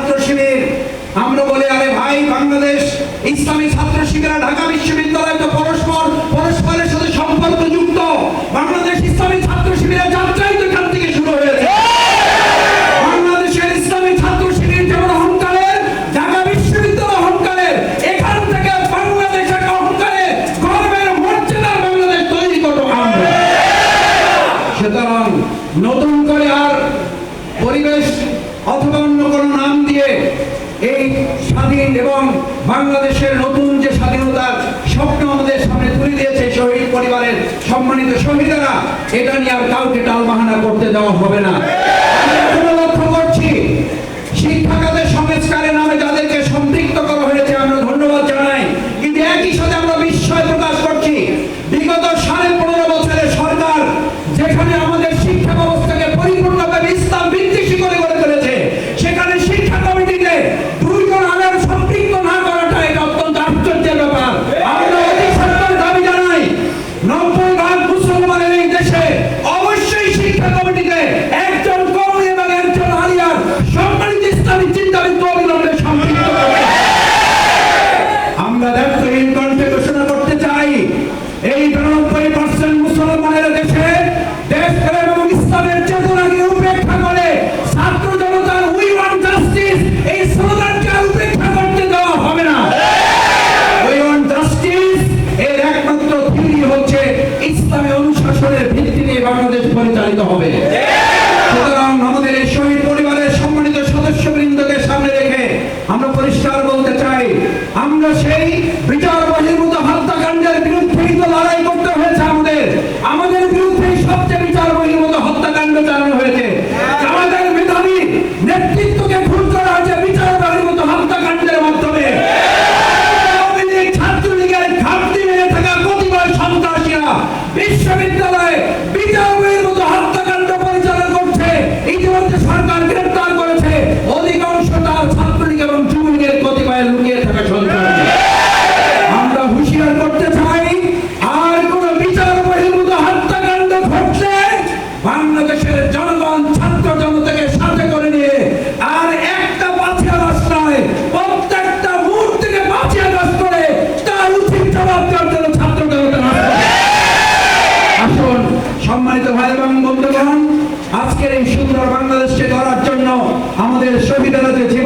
ছাত্র শিবির। আমরা বলি, আরে ভাই, বাংলাদেশ ইসলামী ছাত্র শিবিরা ঢাকা বিশ্ববিদ্যালয় তো পরস্পর, পরস্পরের সাথে সম্পর্ক যুক্ত বাংলাদেশ ইসলামী ছাত্র শিবিরা যাত্রাই তো এখান থেকে শুরু হয়েছে। তৈরি করব আমরা সুতরাং নতুন করে আর পরিবেশ এবং বাংলাদেশের নতুন যে স্বাধীনতার স্বপ্ন আমাদের সামনে তুলে দিয়েছে শহীদ পরিবারের সম্মানিত শহীদেরা, এটা নিয়ে আর কাউকে টালবাহানা করতে দেওয়া হবে না। হবে। সুতরাং আমাদের এই শহীদ পরিবারের সম্মানিত সদস্যবৃন্দকে সামনে রেখে আমরা পরিষ্কার বলতে চাই, আমরা সেই সম্মানিত ভাই এবং বন্ধুগণ আজকের এই সুন্দর বাংলাদেশকে গড়ার জন্য আমাদের সংবিধানের যে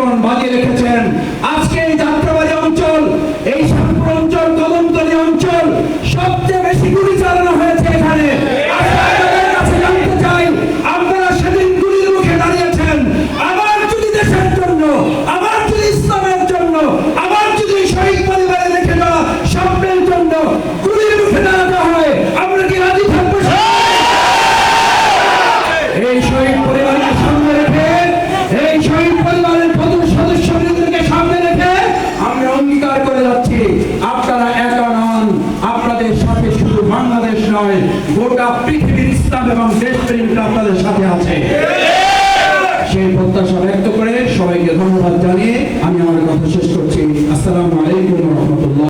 গোটা পৃথিবীর ইসলাম এবং দেশপ্রেমিক আপনাদের সাথে আছে।